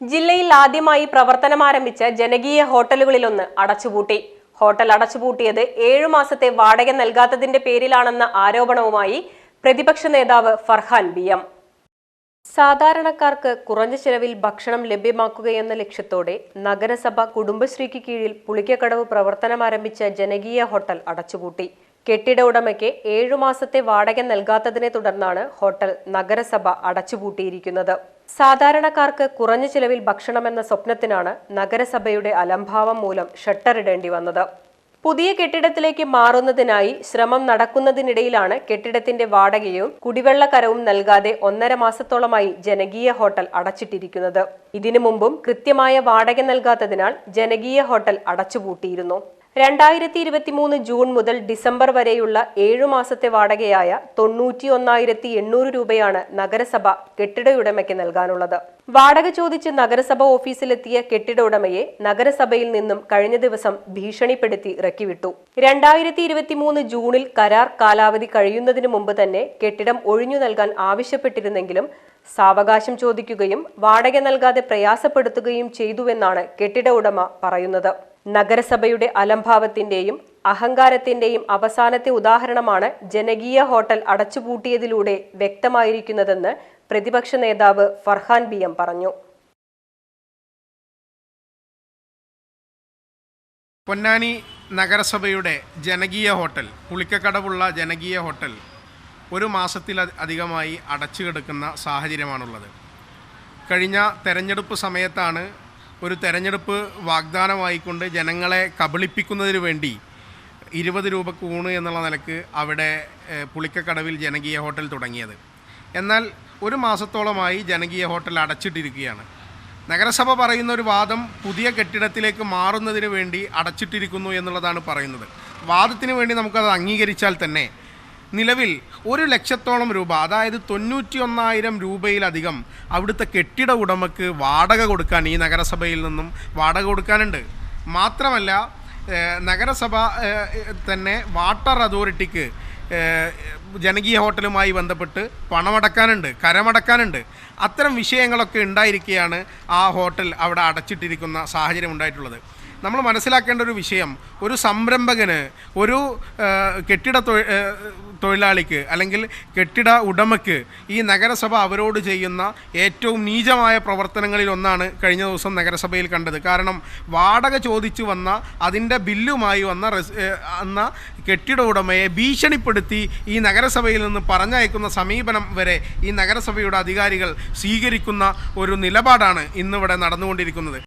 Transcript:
ജില്ലയിൽ ആദ്യമായി പ്രവർത്തനമാരംഭിച്ച ജനകീയ ഹോട്ടലുകളിലൊന്ന് അടച്ചുപൂട്ടി. ഹോട്ടൽ അടച്ചുപൂട്ടിയത് ഏഴു മാസത്തെ വാടക നൽകാത്തതിന്റെ പേരിലാണെന്ന ആരോപണവുമായി പ്രതിപക്ഷ നേതാവ് ഫർഹാൻ ബി എം. സാധാരണക്കാർക്ക് കുറഞ്ഞ ചെലവിൽ ഭക്ഷണം ലഭ്യമാക്കുകയെന്ന ലക്ഷ്യത്തോടെ നഗരസഭ കുടുംബശ്രീക്ക് കീഴിൽ പുളിക്കക്കടവ് പ്രവർത്തനമാരംഭിച്ച ജനകീയ ഹോട്ടൽ അടച്ചുപൂട്ടി. കെട്ടിട ഉടമയ്ക്ക് ഏഴു മാസത്തെ വാടക നൽകാത്തതിനെ തുടർന്നാണ് ഹോട്ടൽ നഗരസഭ അടച്ചുപൂട്ടിയിരിക്കുന്നത്. സാധാരണക്കാർക്ക് കുറഞ്ഞ ചിലവിൽ ഭക്ഷണമെന്ന സ്വപ്നത്തിനാണ് നഗരസഭയുടെ അലംഭാവം മൂലം ഷട്ടറിടേണ്ടി വന്നത്. പുതിയ കെട്ടിടത്തിലേക്ക് മാറുന്നതിനായി ശ്രമം നടക്കുന്നതിനിടയിലാണ് കെട്ടിടത്തിന്റെ വാടകയും കുടിവെള്ളക്കരവും നൽകാതെ ഒന്നര മാസത്തോളമായി ജനകീയ ഹോട്ടൽ അടച്ചിട്ടിരിക്കുന്നത്. ഇതിനു മുമ്പും കൃത്യമായ വാടക നൽകാത്തതിനാൽ ജനകീയ ഹോട്ടൽ അടച്ചുപൂട്ടിയിരുന്നു. രണ്ടായിരത്തി ഇരുപത്തി മൂന്ന് ജൂൺ മുതൽ ഡിസംബർ വരെയുള്ള ഏഴു മാസത്തെ വാടകയായ തൊണ്ണൂറ്റി ഒന്നായിരത്തി എണ്ണൂറ് രൂപയാണ് നഗരസഭ കെട്ടിട ഉടമയ്ക്ക് നൽകാനുള്ളത്. വാടക ചോദിച്ച് നഗരസഭ ഓഫീസിലെത്തിയ കെട്ടിട ഉടമയെ നഗരസഭയിൽ നിന്നും കഴിഞ്ഞ ദിവസം ഭീഷണിപ്പെടുത്തി ഇറക്കിവിട്ടു. രണ്ടായിരത്തി ഇരുപത്തി മൂന്ന് ജൂണിൽ കരാർ കാലാവധി കഴിയുന്നതിന് മുമ്പ് തന്നെ കെട്ടിടം ഒഴിഞ്ഞു നൽകാൻ ആവശ്യപ്പെട്ടിരുന്നെങ്കിലും സാവകാശം ചോദിക്കുകയും വാടക നൽകാതെ പ്രയാസപ്പെടുത്തുകയും ചെയ്തുവെന്നാണ് കെട്ടിട ഉടമ പറയുന്നത്. നഗരസഭയുടെ അലംഭാവത്തിന്റെയും അഹങ്കാരത്തിന്റെയും അവസാനത്തെ ഉദാഹരണമാണ് ജനകീയ ഹോട്ടൽ അടച്ചുപൂട്ടിയതിലൂടെ വ്യക്തമായിരിക്കുന്നതെന്ന് പ്രതിപക്ഷ നേതാവ് ഫർഹാൻ ബി എം പറഞ്ഞു. പൊന്നാനി നഗരസഭയുടെ ജനകീയ ഹോട്ടൽ പുളിക്കക്കടവുള്ള ജനകീയ ഹോട്ടൽ ഒരു മാസത്തിൽ അധികമായി അടച്ചു കിടക്കുന്ന സാഹചര്യമാണുള്ളത്. കഴിഞ്ഞ തെരഞ്ഞെടുപ്പ് സമയത്താണ് ഒരു തെരഞ്ഞെടുപ്പ് വാഗ്ദാനമായിക്കൊണ്ട് ജനങ്ങളെ കബളിപ്പിക്കുന്നതിന് വേണ്ടി ഇരുപത് രൂപ കൂണ് എന്നുള്ള നിലയ്ക്ക് അവിടെ പുളിക്കക്കടവിൽ ജനകീയ ഹോട്ടൽ തുടങ്ങിയത്. എന്നാൽ ഒരു മാസത്തോളമായി ജനകീയ ഹോട്ടൽ അടച്ചിട്ടിരിക്കുകയാണ്. നഗരസഭ പറയുന്ന ഒരു വാദം പുതിയ കെട്ടിടത്തിലേക്ക് മാറുന്നതിന് വേണ്ടി അടച്ചിട്ടിരിക്കുന്നു എന്നുള്ളതാണ് പറയുന്നത്. വാദത്തിന് വേണ്ടി നമുക്കത് അംഗീകരിച്ചാൽ തന്നെ നിലവിൽ ഒരു ലക്ഷത്തോളം രൂപ അതായത് തൊണ്ണൂറ്റി ഒന്നായിരം രൂപയിലധികം അവിടുത്തെ കെട്ടിട ഉടമക്ക് വാടക കൊടുക്കാൻ ഈ നഗരസഭയിൽ നിന്നും വാടക കൊടുക്കാനുണ്ട്. മാത്രമല്ല നഗരസഭ തന്നെ വാട്ടർ അതോറിറ്റിക്ക് ജനകീയ ഹോട്ടലുമായി ബന്ധപ്പെട്ട് പണമടക്കാനുണ്ട് കരമടക്കാനുണ്ട്. അത്തരം വിഷയങ്ങളൊക്കെ ഉണ്ടായിരിക്കുകയാണ് ആ ഹോട്ടൽ അവിടെ അടച്ചിട്ടിരിക്കുന്ന സാഹചര്യം ഉണ്ടായിട്ടുള്ളത്. നമ്മൾ മനസ്സിലാക്കേണ്ട ഒരു വിഷയം ഒരു സംരംഭകന് ഒരു കെട്ടിട തൊഴിലാളിക്ക് അല്ലെങ്കിൽ കെട്ടിട ഉടമയ്ക്ക് ഈ നഗരസഭ അവരോട് ചെയ്യുന്ന ഏറ്റവും നീചമായ പ്രവർത്തനങ്ങളിൽ ഒന്നാണ് കഴിഞ്ഞ ദിവസം നഗരസഭയിൽ കണ്ടത്. കാരണം വാടക ചോദിച്ചു വന്ന അതിന്റെ ബില്ലുമായി വന്ന വന്ന കെട്ടിട ഉടമയെ ഭീഷണിപ്പെടുത്തി ഈ നഗരസഭയിൽ നിന്ന് പറഞ്ഞയക്കുന്ന സമീപനം വരെ ഈ നഗരസഭയുടെ അധികാരികൾ സ്വീകരിക്കുന്ന ഒരു നിലപാടാണ് ഇന്നിവിടെ നടന്നുകൊണ്ടിരിക്കുന്നത്.